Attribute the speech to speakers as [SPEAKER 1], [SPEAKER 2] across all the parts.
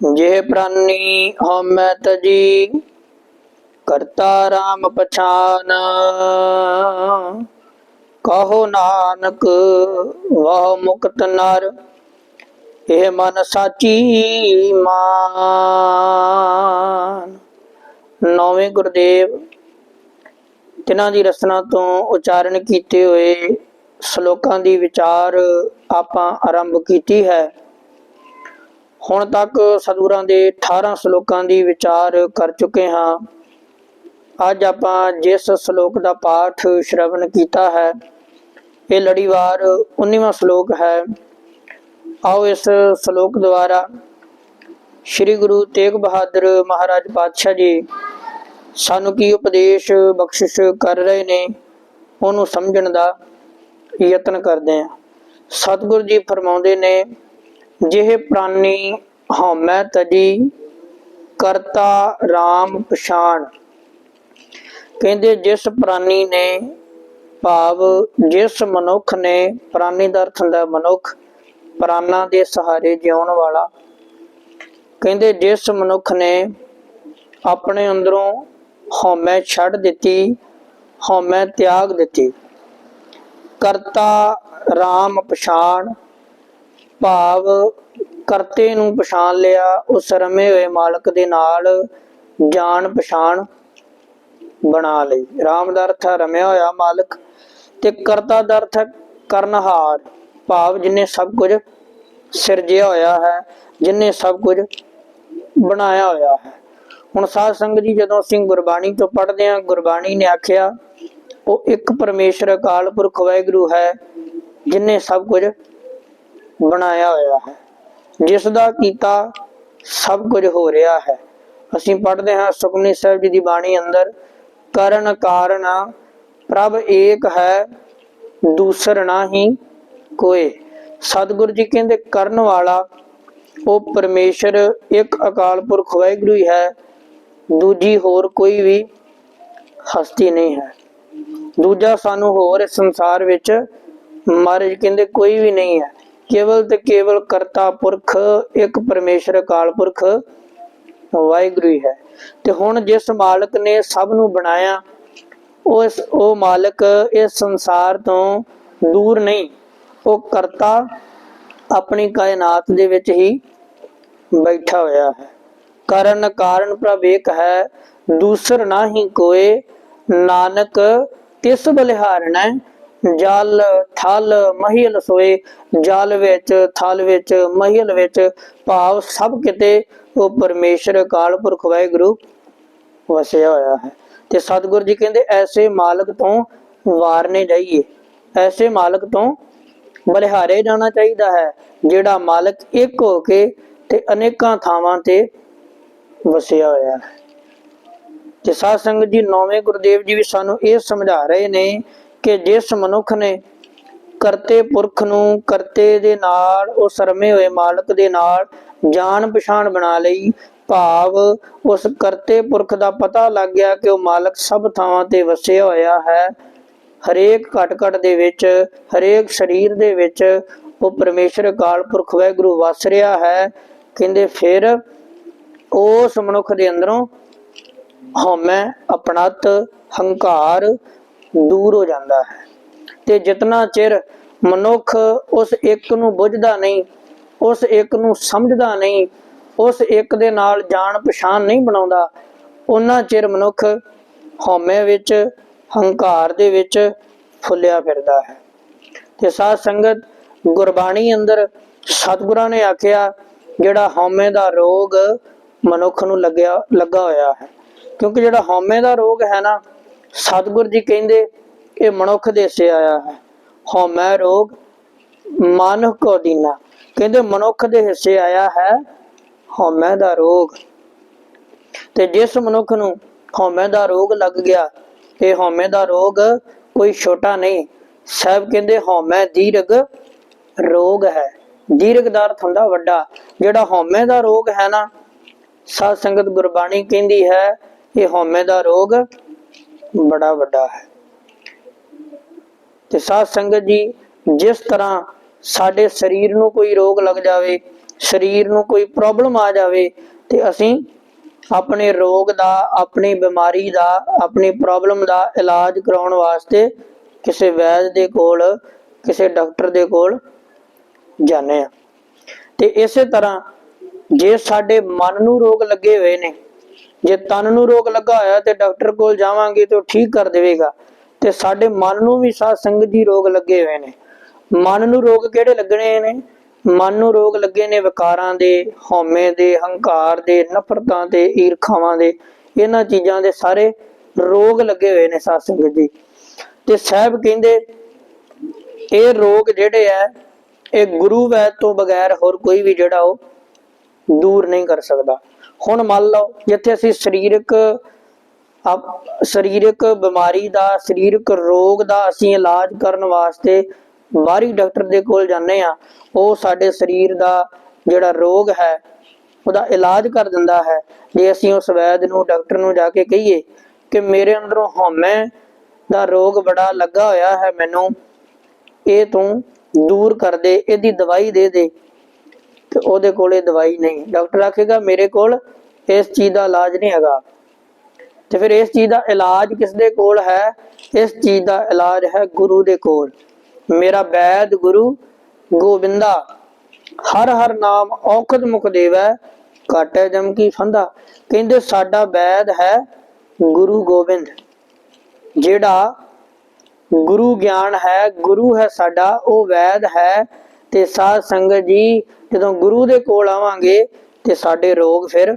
[SPEAKER 1] ਜੇ ਪ੍ਰਾਨੀ ਹਉਮੈ ਤਜੀ, ਕਰਤਾ ਰਾਮ ਪਛਾਨ। ਕਹੋ ਨਾਨਕ, ਵਾਹ ਮੁਕਤ ਨਰ, ਇਹ ਮਨ ਸਾਚੀ ਮਾਨ। ਨੌਵੇਂ ਗੁਰਦੇਵ, ਤਿਨਾਂ ਦੀ ਰਸਨਾ ਤੋਂ ਉਚਾਰਨ ਕੀਤੇ ਹੋਏ ਸ਼ਲੋਕਾਂ ਦੀ ਵਿਚਾਰ ਆਪਾਂ ਆਰੰਭ ਕੀਤੀ ਹੈ। ਹੁਣ ਤੱਕ ਸਤਿਗੁਰਾਂ ਦੇ 18 ਸ਼ਲੋਕਾਂ ਦੀ ਵਿਚਾਰ ਕਰ ਚੁੱਕੇ ਹਾਂ। ਅੱਜ ਆਪਾਂ ਜਿਸ ਸ਼ਲੋਕ ਦਾ ਪਾਠ ਸ਼ਰਵਣ ਕੀਤਾ ਹੈ, ਇਹ ਲੜੀਵਾਰ 19ਵਾਂ ਸ਼ਲੋਕ ਹੈ। ਆਓ ਇਸ ਸ਼ਲੋਕ ਦੁਆਰਾ ਸ੍ਰੀ ਗੁਰੂ ਤੇਗ ਬਹਾਦਰ ਮਹਾਰਾਜ ਪਾਤਸ਼ਾਹ ਜੀ ਸਾਨੂੰ ਕੀ ਉਪਦੇਸ਼, ਬਖਸ਼ਿਸ਼ ਕਰ ਰਹੇ ਨੇ, ਉਹਨੂੰ ਸਮਝਣ ਦਾ ਯਤਨ ਕਰਦੇ ਹਾਂ। ਸਤਿਗੁਰੂ ਜੀ ਫਰਮਾਉਂਦੇ ਨੇ ਜਿਹ ਪ੍ਰਾਨੀ ਹਉਮੈ ਤਜੀ ਕਰਤਾ RAM ਪਛਾਣ। ਕਹਿੰਦੇ, ਜਿਸ ਪ੍ਰਾਨੀ ਨੇ ਭਾਵ, ਜਿਸ ਮਨੁੱਖ ਨੇ ਪ੍ਰਾਨੀ ਦਾ ਅਰਥ ਹੁੰਦਾ ਮਨੁੱਖ, ਪ੍ਰਾਨਾਂ ਦੇ ਸਹਾਰੇ ਜਿਉਣ ਵਾਲਾ। ਕਹਿੰਦੇ, ਜਿਸ ਮਨੁੱਖ ਨੇ ਆਪਣੇ ਅੰਦਰੋਂ ਹਉਮੈ ਛੱਡ ਦਿੱਤੀ ਹਉਮੈ ਤਿਆਗ ਦਿੱਤੀ। ਕਰਤਾ RAM ਪਛਾਣ ਭਾਵ ਕਰਤੇ ਨੂੰ ਪਛਾਣ ਲਿਆ, ਉਸ ਰਮੇ ਹੋਏ ਮਾਲਕ ਦੇ ਨਾਲ ਜਾਣ ਪਛਾਣ ਬਣਾ ਲਈ। RAM ਦਾ ਅਰਥ ਰਮਿਆ ਹੋਇਆ ਮਾਲਕ ਤੇ ਕਰਤਾ ਦਾ ਅਰਥ ਕਰਨਹਾਰ। ਭਾਵ ਜਿਨੇ ਸਭ ਕੁਝ ਸਿਰਜਿਆ ਹੋਇਆ ਹੈ, ਜਿਨੇ ਸਭ ਕੁਝ ਬਣਾਇਆ ਹੋਇਆ ਹੈ। ਹੁਣ ਸਾਧ ਸੰਗਤ ਜੀ, ਜਦੋਂ ਅਸੀਂ ਗੁਰਬਾਣੀ ਤੋਂ ਪੜ੍ਹਦੇ ਹਾਂ, ਗੁਰਬਾਣੀ ਨੇ ਆਖਿਆ, ਉਹ ਇੱਕ ਪਰਮੇਸ਼ਰ ਅਕਾਲ ਪੁਰਖ ਵਾਹਿਗੁਰੂ ਹੈ, ਜਿਨੇ ਸਭ ਕੁਝ ਬਣਾਇਆ ਹੋਇਆ ਹੈ। ਜਿਸ ਦਾ ਕੀਤਾ ਸਭ ਕੁਝ ਹੋ ਰਿਹਾ ਹੈ। ਅਸੀਂ ਪੜ੍ਹਦੇ ਹਾਂ ਸੁਖਮਨੀ ਸਾਹਿਬ ਜੀ ਦੀ ਬਾਣੀ ਅੰਦਰ, ਕਰਨ ਕਾਰਨ ਪ੍ਰਭ ਏਕ ਹੈ, ਦੂਸਰ ਨਹੀਂ ਕੋਈ ਸਤਿਗੁਰੂ ਜੀ ਕਹਿੰਦੇ, ਕਰਨ ਵਾਲਾ ਉਹ ਪਰਮੇਸ਼ਰ, ਇੱਕ ਅਕਾਲ ਪੁਰਖ ਵਾਹਿਗੁਰੂ ਹੀ ਹੈ, ਦੂਜੀ ਹੋਰ ਕੋਈ ਵੀ ਹਸਤੀ ਨਹੀਂ ਹੈ। ਦੂਜਾ ਸਾਨੂੰ ਹੋਰ ਸੰਸਾਰ ਵਿੱਚ ਮਹਾਰਾਜ ਕਹਿੰਦੇ, ਕੋਈ ਵੀ ਨਹੀਂ ਹੈ। ਕੇਵਲ ਤੇ ਕੇਵਲ ਕਰਤਾ ਪੁਰਖ, ਇੱਕ ਪਰਮੇਸ਼ਰ ਅਕਾਲ ਪੁਰਖ, ਵਾਹਿਗੁਰੂ ਹੈ ਤੇ ਹੁਣ ਜਿਸ ਮਾਲਕ ਨੇ ਸਭ ਨੂੰ ਬਣਾਇਆ ਉਸ ਉਹ ਮਾਲਕ ਇਸ ਸੰਸਾਰ ਤੋਂ ਦੂਰ ਨਹੀਂ, ਉਹ ਕਰਤਾ ਆਪਣੀ ਕਾਇਨਾਤ ਦੇ ਵਿੱਚ ਹੀ ਬੈਠਾ ਹੋਇਆ ਹੈ। ਕਰਨ, ਕਾਰਨ ਪ੍ਰਭ ਇੱਕ ਹੈ, ਦੂਸਰ ਨਾਹੀ ਕੋਏ, ਨਾਨਕ ਤਿਸ ਬਲਿਹਾਰਣਾ ਜਲ, ਥਲ, ਮਹੀਲ ਸੋਏ, ਜਲ ਵਿੱਚ, ਥਲ ਵਿੱਚ, ਮਹੀਲ ਵਿੱਚ ਭਾਵ ਸਭ ਕਿਤੇ ਉਹ ਪਰਮੇਸ਼ਰ, ਅਕਾਲ ਪੁਰਖ, ਵਾਹਿਗੁਰੂ ਵਸਿਆ ਹੋਇਆ ਹੈ। ਤੇ ਸਤਿਗੁਰੂ ਜੀ ਕਹਿੰਦੇ, ਐਸੇ ਮਾਲਕ ਤੋਂ ਵਾਰਨੇ ਜਾਈਏ। ਐਸੇ ਮਾਲਕ ਤੋਂ ਬਲਿਹਾਰੇ ਜਾਣਾ ਚਾਹੀਦਾ ਹੈ, ਜਿਹੜਾ ਮਾਲਕ ਇੱਕ ਹੋ ਕੇ ਤੇ ਅਨੇਕਾਂ ਥਾਵਾਂ ਤੇ ਵਸਿਆ ਹੋਇਆ ਹੈ। ਤੇ ਸਾਧ ਸੰਗਤ ਜੀ, ਨੌਵੇਂ ਗੁਰਦੇਵ ਜੀ ਵੀ ਸਾਨੂੰ ਇਹ ਸਮਝਾ ਰਹੇ ਨੇ ਕਿ ਜਿਸ ਮਨੁੱਖ ਨੇ ਕਰਤੇ ਪੁਰਖ ਨੂੰ ਕਰਤੇ ਦੇ ਨਾਲ, ਉਹ ਸਰਮੇ ਹੋਏ ਮਾਲਕ ਦੇ ਨਾਲ ਜਾਣ ਪਛਾਣ ਬਣਾ ਲਈ। ਭਾਵ ਉਸ ਕਰਤੇ ਪੁਰਖ ਦਾ ਪਤਾ ਲੱਗ ਗਿਆ ਕਿ ਉਹ ਮਾਲਕ ਸਭ ਥਾਵਾਂ ਤੇ ਵਸਿਆ ਹੋਇਆ ਹੈ। ਹਰੇਕ ਘਟ ਘਟ ਦੇ ਵਿੱਚ, ਹਰੇਕ ਸਰੀਰ ਦੇ ਵਿੱਚ ਉਹ ਪਰਮੇਸ਼ਰ ਕਾਲ ਪੁਰਖ ਵਾਹਿਗੁਰੂ ਵਸ ਰਿਹਾ ਹੈ। ਕਹਿੰਦੇ ਫਿਰ ਉਸ ਮਨੁੱਖ ਦੇ ਅੰਦਰੋਂ, ਹਉਮੈ ਆਪਣਤ ਹੰਕਾਰ ਦੂਰ ਹੋ ਜਾਂਦਾ ਹੈ। ਤੇ ਜਿਤਨਾ ਚਿਰ ਮਨੁੱਖ ਉਸ ਇੱਕ ਨੂੰ ਬੁੱਝਦਾ ਨਹੀਂ, ਉਸ ਇੱਕ ਨੂੰ ਸਮਝਦਾ ਨਹੀਂ, ਉਸ ਇੱਕ ਦੇ ਨਾਲ ਜਾਣ ਪਛਾਣ ਨਹੀਂ ਬਣਾਉਂਦਾ ਉਹਨਾਂ ਚਿਰ ਮਨੁੱਖ ਹਉਮੈ ਵਿੱਚ, ਹੰਕਾਰ ਦੇ ਵਿੱਚ ਫੁੱਲਿਆ ਫਿਰਦਾ ਹੈ। ਤੇ ਸਾਧ ਸੰਗਤ ਗੁਰਬਾਣੀ ਅੰਦਰ ਸਤਿਗੁਰਾਂ ਨੇ ਆਖਿਆ, ਜਿਹੜਾ ਹਉਮੈ ਦਾ ਰੋਗ ਮਨੁੱਖ ਨੂੰ ਲੱਗਿਆ, ਲੱਗਾ ਹੋਇਆ ਹੈ। ਕਿਉਂਕਿ ਜਿਹੜਾ ਹਉਮੈ ਦਾ ਰੋਗ ਹੈ ਨਾ ਸਤਿਗੁਰ ਜੀ ਕਹਿੰਦੇ, ਇਹ ਮਨੁੱਖ ਦੇ ਸੇ ਆਇਆ ਹੈ। ਹਉਮੈ ਰੋਗ, ਮਨ ਕੋ ਦੀਨਾ। ਕਹਿੰਦੇ, ਮਨੁੱਖ ਦੇ ਹਿੱਸੇ ਆਇਆ ਹੈ ਹਉਮੈ ਦਾ ਰੋਗ। ਤੇ ਜਿਸ ਮਨੁੱਖ ਨੂੰ ਹਉਮੈ ਦਾ ਰੋਗ ਲੱਗ ਗਿਆ, ਇਹ ਹਉਮੈ ਦਾ ਰੋਗ ਕੋਈ ਛੋਟਾ ਨਹੀਂ। ਸਾਹਿਬ ਕਹਿੰਦੇ ਹਉਮੈ ਦੀਰਗ ਰੋਗ ਹੈ। ਦੀਰਘ ਦਾ ਅਰਥ ਹੁੰਦਾ ਵੱਡਾ। ਜਿਹੜਾ ਹਉਮੈ ਦਾ ਰੋਗ ਹੈ ਨਾ, ਸਾਧ ਸੰਗਤ ਗੁਰਬਾਣੀ ਕਹਿੰਦੀ ਹੈ, ਇਹ ਹਉਮੈ ਦਾ ਰੋਗ ਬੜਾ ਵੱਡਾ ਹੈ। ਤੇ ਸਾਧ ਸੰਗਤ ਜੀ, ਜਿਸ ਤਰ੍ਹਾਂ ਸਾਡੇ ਸਰੀਰ ਨੂੰ ਕੋਈ ਰੋਗ ਲੱਗ ਜਾਵੇ, ਸਰੀਰ ਨੂੰ ਕੋਈ ਪ੍ਰੋਬਲਮ ਆ ਜਾਵੇ, ਤੇ ਅਸੀਂ ਆਪਣੇ ਰੋਗ ਦਾ, ਆਪਣੀ ਬਿਮਾਰੀ ਦਾ, ਆਪਣੀ ਪ੍ਰੋਬਲਮ ਦਾ ਇਲਾਜ ਕਰਾਉਣ ਵਾਸਤੇ ਕਿਸੇ ਵੈਦ ਦੇ ਕੋਲ, ਕਿਸੇ ਡਾਕਟਰ ਦੇ ਕੋਲ ਜਾਂਦੇ ਆ ਤੇ ਇਸੇ ਤਰ੍ਹਾਂ ਜੇ ਸਾਡੇ ਮਨ ਨੂੰ ਰੋਗ ਲੱਗੇ ਹੋਏ ਨੇ ਜੇ ਤਨ ਨੂੰ ਰੋਗ ਲੱਗਾ ਹੋਇਆ ਤੇ ਡਾਕਟਰ ਕੋਲ ਜਾਵਾਂਗੇ ਤੇ ਉਹ ਠੀਕ ਕਰ ਦੇਵੇਗਾ। ਤੇ ਸਾਡੇ ਮਨ ਨੂੰ ਵੀ ਸਾਧ ਸੰਗਤ ਜੀ ਰੋਗ ਲੱਗੇ ਹੋਏ ਨੇ। ਮਨ ਨੂੰ ਰੋਗ ਕਿਹੜੇ ਲੱਗਣੇ ਨੇ? ਮਨ ਨੂੰ ਰੋਗ ਲੱਗੇ ਨੇ ਵਿਕਾਰਾਂ ਦੇ, ਹਉਮੈ ਦੇ, ਹੰਕਾਰ ਦੇ, ਨਫ਼ਰਤਾਂ ਦੇ, ਈਰਖਾਵਾਂ ਦੇ। ਇਹਨਾਂ ਚੀਜ਼ਾਂ ਦੇ ਸਾਰੇ ਰੋਗ ਲੱਗੇ ਹੋਏ ਨੇ ਸਾਧ ਸੰਗਤ ਜੀ। ਤੇ ਸਾਹਿਬ ਕਹਿੰਦੇ, ਇਹ ਰੋਗ ਜਿਹੜੇ ਆ, ਇਹ ਗੁਰੂ ਵੈਦ ਤੋਂ ਬਗੈਰ ਹੋਰ ਕੋਈ ਵੀ ਜਿਹੜਾ ਉਹ ਦੂਰ ਨਹੀਂ ਕਰ ਸਕਦਾ। ਹੁਣ ਮੰਨ ਲਓ, ਜਿੱਥੇ ਅਸੀਂ ਸਰੀਰਕ ਸਰੀਰਕ ਬਿਮਾਰੀ ਦਾ, ਸਰੀਰਕ ਰੋਗ ਦਾ ਅਸੀਂ ਇਲਾਜ ਕਰਨ ਵਾਸਤੇ ਬਾਹਰੀ ਡਾਕਟਰ ਦੇ ਕੋਲ ਜਾਂਦੇ ਆ ਉਹ ਸਾਡੇ ਸਰੀਰ ਦਾ ਜਿਹੜਾ ਰੋਗ ਹੈ, ਉਹਦਾ ਇਲਾਜ ਕਰ ਦਿੰਦਾ ਹੈ। ਜੇ ਅਸੀਂ ਉਸ ਵੈਦ ਨੂੰ, ਡਾਕਟਰ ਨੂੰ ਜਾ ਕੇ ਕਹੀਏ ਕਿ ਮੇਰੇ ਅੰਦਰੋਂ ਹਉਮੈ ਦਾ ਰੋਗ ਬੜਾ ਲੱਗਾ ਹੋਇਆ ਹੈ ਮੈਨੂੰ, ਇਹ ਤੂੰ ਦੂਰ ਕਰ ਦੇ, ਇਹਦੀ ਦਵਾਈ ਦੇ ਦੇ। ਤੇ ਉਹਦੇ ਕੋਲੇ ਦਵਾਈ ਨਹੀਂ। ਡਾਕਟਰ ਆਖੇਗਾ, ਮੇਰੇ ਕੋਲ ਇਸ ਚੀਜ਼ ਦਾ ਇਲਾਜ ਨਹੀਂ ਹੈਗਾ। ਤੇ ਫਿਰ ਇਸ ਚੀਜ਼ ਦਾ ਇਲਾਜ ਕਿਸ ਦੇ ਕੋਲ ਹੈ? ਇਸ ਚੀਜ਼ ਦਾ ਇਲਾਜ ਹੈ ਗੁਰੂ ਦੇ ਕੋਲ। ਮੇਰਾ ਵੈਦ ਗੁਰੂ ਗੋਬਿੰਦਾ, ਹਰ ਹਰ ਨਾਮ ਔਖਦ ਮੁਖ ਦੇਵੈ ਕਾਟੇ ਜਮ ਕੀ ਫੰਦਾ। ਕਹਿੰਦੇ, ਸਾਡਾ ਵੈਦ ਹੈ ਗੁਰੂ ਗੋਬਿੰਦ, ਜਿਹੜਾ ਗੁਰੂ ਗਿਆਨ ਹੈ, ਗੁਰੂ ਹੈ ਸਾਡਾ, ਉਹ ਵੈਦ ਹੈ ਤੇ ਸਾਧ ਸੰਗਤ ਜੀ, ਜਦੋਂ ਗੁਰੂ ਦੇ ਕੋਲ ਆਵਾਂਗੇ ਤੇ ਸਾਡੇ ਰੋਗ ਫਿਰ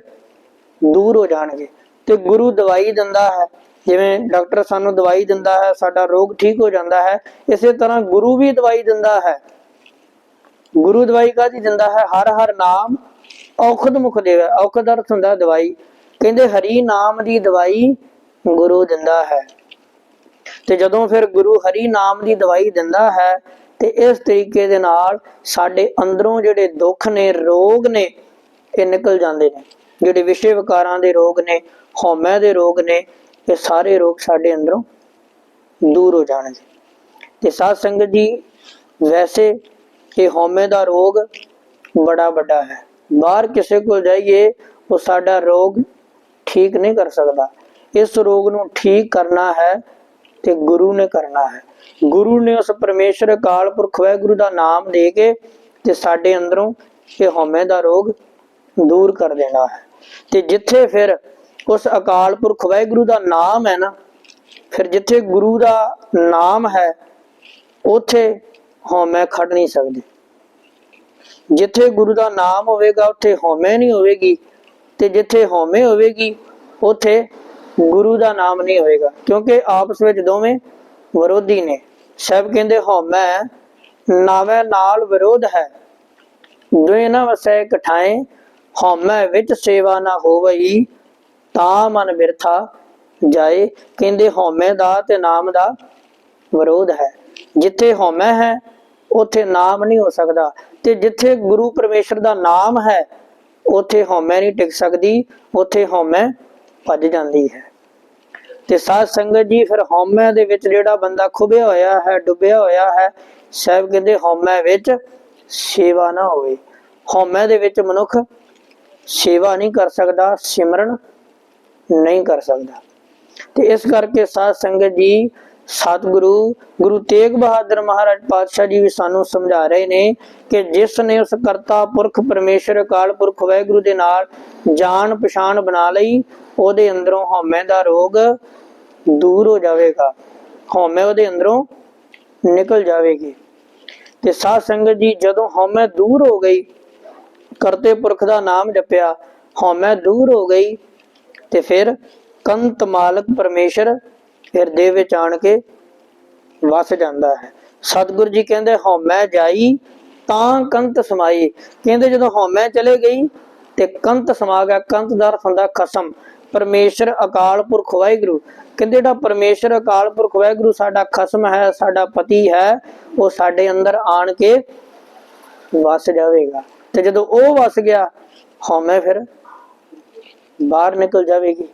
[SPEAKER 1] ਦੂਰ ਹੋ ਜਾਣਗੇ। ਤੇ ਗੁਰੂ ਦਵਾਈ ਦਿੰਦਾ ਹੈ, ਜਿਵੇਂ ਡਾਕਟਰ ਸਾਨੂੰ ਦਵਾਈ ਦਿੰਦਾ ਹੈ, ਸਾਡਾ ਰੋਗ ਠੀਕ ਹੋ ਜਾਂਦਾ ਹੈ, ਇਸੇ ਤਰ੍ਹਾਂ ਗੁਰੂ ਵੀ ਦਵਾਈ ਦਿੰਦਾ ਹੈ। ਗੁਰੂ ਦਵਾਈ ਕਾਹਦੀ ਦਿੰਦਾ ਹੈ? ਹਰ ਹਰ ਨਾਮ ਔਖਦ ਮੁਖ ਦੇਵੈ, ਔਖਦ ਅਰਥ ਹੁੰਦਾ ਦਵਾਈ। ਕਹਿੰਦੇ ਹਰੀ ਨਾਮ ਦੀ ਦਵਾਈ ਗੁਰੂ ਦਿੰਦਾ ਹੈ। ਤੇ ਜਦੋਂ ਫਿਰ ਗੁਰੂ ਹਰੀ ਨਾਮ ਦੀ ਦਵਾਈ ਦਿੰਦਾ ਹੈ ਤੇ ਇਸ ਤਰੀਕੇ ਦੇ ਨਾਲ ਸਾਡੇ ਅੰਦਰੋਂ ਜਿਹੜੇ ਦੁੱਖ ਨੇ, ਰੋਗ ਨੇ, ਇਹ ਨਿਕਲ ਜਾਂਦੇ ਨੇ। ਜਿਹੜੇ ਵਿਸ਼ੇ ਵਿਕਾਰਾਂ ਦੇ ਰੋਗ ਨੇ, ਹਉਮੈ ਦੇ ਰੋਗ ਨੇ, ਇਹ ਸਾਰੇ ਰੋਗ ਸਾਡੇ ਅੰਦਰੋਂ ਦੂਰ ਹੋ ਜਾਣਗੇ ਤੇ ਸਾਧ ਸੰਗਤ ਜੀ, ਵੈਸੇ ਇਹ ਹਉਮੈ ਦਾ ਰੋਗ ਬੜਾ ਵੱਡਾ ਹੈ। ਬਾਹਰ ਕਿਸੇ ਕੋਲ ਜਾਈਏ, ਉਹ ਸਾਡਾ ਰੋਗ ਠੀਕ ਨਹੀਂ ਕਰ ਸਕਦਾ। ਇਸ ਰੋਗ ਨੂੰ ਠੀਕ ਕਰਨਾ ਹੈ ਤੇ ਗੁਰੂ ਨੇ ਕਰਨਾ ਹੈ। ਗੁਰੂ ਨੇ ਉਸ ਪਰਮੇਸ਼ਰ ਅਕਾਲ ਪੁਰਖ ਵਾਹਿਗੁਰੂ ਦਾ ਨਾਮ ਦੇ ਕੇ ਤੇ ਸਾਡੇ ਅੰਦਰੋਂ ਇਹ ਹਉਮੈ ਦਾ ਰੋਗ ਦੂਰ ਕਰ ਦੇਣਾ ਹੈ। ਤੇ ਜਿੱਥੇ ਫਿਰ ਉਸ ਅਕਾਲ ਪੁਰਖ ਵਾਹਿਗੁਰੂ ਦਾ ਨਾਮ ਹੈ ਨਾ, ਫਿਰ ਜਿੱਥੇ ਗੁਰੂ ਦਾ ਨਾਮ ਹੈ, ਉਥੇ ਹਉਮੈ ਖੜ ਨਹੀਂ ਸਕਦੀ। ਜਿੱਥੇ ਗੁਰੂ ਦਾ ਨਾਮ ਹੋਵੇਗਾ, ਉੱਥੇ ਹਉਮੈ ਨਹੀਂ ਹੋਵੇਗੀ ਤੇ ਜਿੱਥੇ ਹਉਮੈ ਹੋਵੇਗੀ, ਉਥੇ ਗੁਰੂ ਦਾ ਨਾਮ ਨਹੀਂ ਹੋਏਗਾ। ਕਿਉਂਕਿ ਆਪਸ ਵਿੱਚ ਦੋਵੇਂ ਵਿਰੋਧੀ ਨੇ। ਸਭ ਕਹਿੰਦੇ ਹਉਮੈ ਨਾਵੇਂ ਨਾਲ ਵਿਰੋਧ ਹੈ। ਦੋਏ ਨਾ ਵਸੈ ਕਠਾਏ ਹਉਮੈ ਵਿੱਚ ਸੇਵਾ ਨਾ ਹੋਵਈ, ਤਾਂ ਮਨ ਬਿਰਥਾ ਜਾਏ। ਕਹਿੰਦੇ ਹਉਮੈ ਦਾ ਤੇ ਨਾਮ ਦਾ ਵਿਰੋਧ ਹੈ। ਜਿੱਥੇ ਹਉਮੈ ਹੈ, ਉੱਥੇ ਨਾਮ ਨਹੀਂ ਹੋ ਸਕਦਾ। ਤੇ ਜਿੱਥੇ ਗੁਰੂ ਪਰਮੇਸ਼ਰ ਦਾ ਨਾਮ ਹੈ, ਉੱਥੇ ਹਉਮੈ ਨਹੀਂ ਟਿਕ ਸਕਦੀ। ਉੱਥੇ ਹਉਮੈ ਭੱਜ ਜਾਂਦੀ ਹੈ। ਤੇ ਸਾਧ ਸੰਗਤ ਜੀ ਫਿਰ ਹਉਮੈ ਦੇ ਵਿੱਚ ਜਿਹੜਾ ਬੰਦਾ ਖੁਬਿਆ ਹੋਇਆ ਹੈ, ਡੁੱਬਿਆ ਹੋਇਆ ਹੈ, ਸਾਹਿਬ ਕਹਿੰਦੇ ਹਉਮੈ ਵਿੱਚ ਸੇਵਾ ਨਾ ਹੋਵੇ। ਹਉਮੈ ਦੇ ਵਿੱਚ ਮਨੁੱਖ ਸੇਵਾ ਨਹੀਂ ਕਰ ਸਕਦਾ, ਸਿਮਰਨ ਨਹੀਂ ਕਰ ਸਕਦਾ। ਤੇ ਇਸ ਕਰਕੇ ਸਾਧ ਸੰਗਤ ਜੀ ਸਤਿਗੁਰੂ, ਗੁਰੂ ਤੇਗ ਬਹਾਦਰ ਮਹਾਰਾਜ ਪਾਤਸ਼ਾਹ ਜੀ ਵੀ ਸਾਨੂੰ ਸਮਝਾ ਰਹੇ ਨੇ ਕਿ ਜਿਸ ਨੇ ਉਸ ਕਰਤਾ ਪੁਰਖ ਪਰਮੇਸ਼ਰ, ਅਕਾਲ ਪੁਰਖ ਵਾਹਿਗੁਰੂ ਦੇ ਨਾਲ ਜਾਣ ਪਛਾਣ ਬਣਾ ਲਈ, ਉਹਦੇ ਅੰਦਰੋਂ ਹਉਮੈ ਦਾ ਰੋਗ ਦੂਰ ਹੋ ਜਾਵੇਗਾ। ਹਉਮੈ ਉਹਦੇ ਅੰਦਰੋਂ ਨਿਕਲ ਜਾਵੇਗੀ। ਤੇ ਸਾਧ ਸੰਗਤ ਜੀ, ਜਦੋਂ ਹਉਮੈ ਦੂਰ ਹੋ ਗਈ, ਕਰਤੇ ਪੁਰਖ ਦਾ ਨਾਮ ਜਪਿਆ, ਹਉਮੈ ਦੂਰ ਹੋ ਗਈ, ਤੇ ਫਿਰ ਕੰਤ ਮਾਲਕ ਪਰਮੇਸ਼ਰ ਹਿਰਦੇ ਵਿੱਚ ਆਣ ਕੇ ਵਸ ਜਾਂਦਾ ਹੈ। ਸਤਿਗੁਰੂ ਜੀ ਕਹਿੰਦੇ ਹਉਮੈ ਜਾਈ, ਤਾਂ ਕੰਤ ਸਮਾਈ। ਕਹਿੰਦੇ, ਜਦੋਂ ਹਉਮੈ ਚਲੇ ਗਈ, ਤੇ ਕੰਤ ਸਮਾ ਗਿਆ, ਕੰਤ ਦਾ ਅਰਥ ਹੁੰਦਾ ਖਸਮ। ਪਰਮੇਸ਼ਰ ਅਕਾਲ ਪੁਰਖ ਵਾਹਿਗੁਰੂ। ਕਹਿੰਦੇ, ਜਿਹੜਾ ਪਰਮੇਸ਼ਰ ਅਕਾਲ ਪੁਰਖ ਵਾਹਿਗੁਰੂ ਸਾਡਾ ਖਸਮ ਹੈ, ਸਾਡਾ ਪਤੀ ਹੈ, ਉਹ ਸਾਡੇ ਅੰਦਰ ਆਣ ਕੇ ਵਸ ਜਾਵੇਗਾ। ਤੇ ਜਦੋਂ ਉਹ ਵਸ ਗਿਆ ਹਉਮੈ ਫਿਰ ਬਾਹਰ ਨਿਕਲ ਜਾਵੇਗੀ।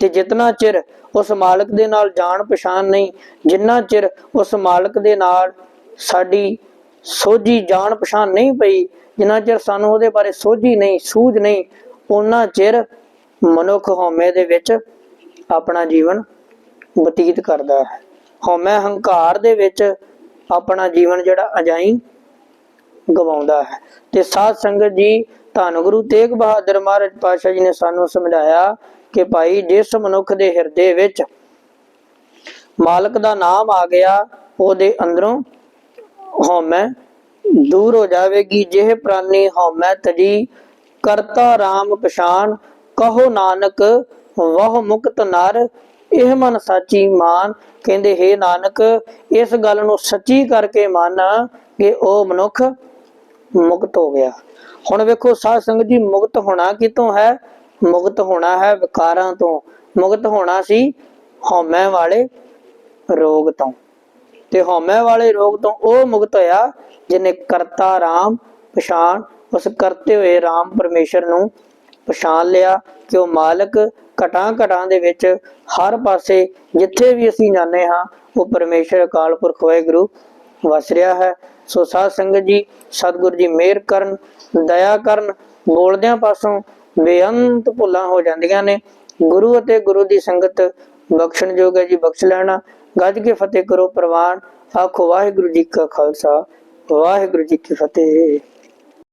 [SPEAKER 1] ਤੇ ਜਿਤਨਾ ਚਿਰ ਉਸ ਮਾਲਕ ਦੇ ਨਾਲ ਜਾਣ ਪਛਾਣ ਨਹੀਂ, ਜਿੰਨਾ ਚਿਰ ਉਸ ਮਾਲਕ ਦੇ ਨਾਲ ਸਾਡੀ ਸੋਝੀ ਜਾਣ ਪਛਾਣ ਨਹੀਂ ਪਈ, ਜਿੰਨਾ ਚਿਰ ਸਾਨੂੰ ਉਹਦੇ ਬਾਰੇ ਸੋਝੀ ਨਹੀਂ, ਸੂਝ ਨਹੀਂ ਉਹਨਾਂ ਚਿਰ ਮਨੁੱਖ ਹਉਮੈ ਦੇ ਵਿੱਚ ਆਪਣਾ ਜੀਵਨ ਬਤੀਤ ਕਰਦਾ ਹੈ। ਹਉਮੈ ਹੰਕਾਰ ਦੇ ਵਿੱਚ ਆਪਣਾ ਜੀਵਨ ਜਿਹੜਾ ਅਜਾਈ ਗਵਾਉਂਦਾ ਹੈ। ਤੇ ਸਾਧ ਸੰਗਤ ਜੀ, ਧੰਨ ਗੁਰੂ ਤੇਗ ਬਹਾਦਰ ਮਹਾਰਾਜ ਪਾਤਸ਼ਾਹ ਜੀ ਨੇ ਸਾਨੂੰ ਸਮਝਾਇਆ ਕਿ ਭਾਈ ਜਿਸ ਮਨੁੱਖ ਦੇ ਹਿਰਦੇ ਵਿੱਚ ਮਾਲਕ ਦਾ ਨਾਮ ਆ ਗਿਆ, ਉਹਦੇ ਅੰਦਰੋਂ ਹਉਮੈ ਦੂਰ ਹੋ ਜਾਵੇਗੀ। ਜਿਹ ਪ੍ਰਾਨੀ ਹਉਮੈ ਤਜੀ ਕਰਤਾ RAM ਪਛਾਨ ਕਹੋ ਨਾਨਕ ਵਹ ਮੁਕਤ ਨਰ। ਇਹ ਮਨ ਸਾਚੀ ਮਾਨ, ਕਹਿੰਦੇ, ਹੈ ਨਾਨਕ, ਇਸ ਗੱਲ ਨੂੰ ਸੱਚੀ ਕਰਕੇ ਮੰਨ ਕਿ ਉਹ ਮਨੁੱਖ ਮੁਕਤ ਹੋ ਗਿਆ। ਹੁਣ ਵੇਖੋ, ਸਾਧ ਸੰਗਤ ਜੀ, ਮੁਕਤ ਹੋਣਾ ਕਿਤੋਂ ਹੈ? ਮੁਕਤ ਹੋਣਾ ਹੈ ਵਿਕਾਰਾਂ ਤੋਂ। ਮੁਕਤ ਹੋਣਾ ਸੀ ਹਉਮੈ ਵਾਲੇ ਰੋਗ ਤੋਂ। ਤੇ ਹਉਮੈ ਵਾਲੇ ਰੋਗ ਤੋਂ ਉਹ ਮੁਕਤ ਹੋਇਆ ਜਿਹਨੇ ਕਰਤਾ ਰਾਮ ਪਛਾਣ। ਉਸ ਕਰਤੇ ਹੋਏ ਰਾਮ ਪਰਮੇਸ਼ਰ ਨੂੰ ਪਛਾਣ ਲਿਆ ਕਿ ਉਹ ਮਾਲਕ ਘਟਾਂ ਘਟਾਂ ਦੇ ਵਿੱਚ ਹਰ ਪਾਸੇ ਜਿੱਥੇ ਵੀ ਅਸੀਂ ਜਾਂਦੇ ਹਾਂ, ਉਹ ਪਰਮੇਸ਼ਰ ਅਕਾਲ ਪੁਰਖ ਵਾਹਿਗੁਰੂ ਵਸ ਰਿਹਾ ਹੈ। ਸੋ ਸਾਧ ਸੰਗਤ ਜੀ, ਸਤਿਗੁਰ ਜੀ ਮਿਹਰ ਕਰਨ, ਦਇਆ ਕਰਨ, ਬੋਲਦਿਆਂ ਪਾਸੋਂ ਬੇਅੰਤ ਭੁੱਲਾਂ ਹੋ ਜਾਂਦੀਆਂ ਨੇ। ਗੁਰੂ ਅਤੇ ਗੁਰੂ ਦੀ ਸੰਗਤ ਬਖਸ਼ਣਯੋਗ ਹੈ ਜੀ, ਬਖਸ਼ ਲੈਣਾ। ਗੱਜ ਕੇ ਫਤਿਹ ਕਰੋ ਪ੍ਰਵਾਨ। ਆਖੋ ਵਾਹਿਗੁਰੂ ਜੀ ਕਾ ਖਾਲਸਾ, ਵਾਹਿਗੁਰੂ ਜੀ ਕੀ ਫਤਿਹ।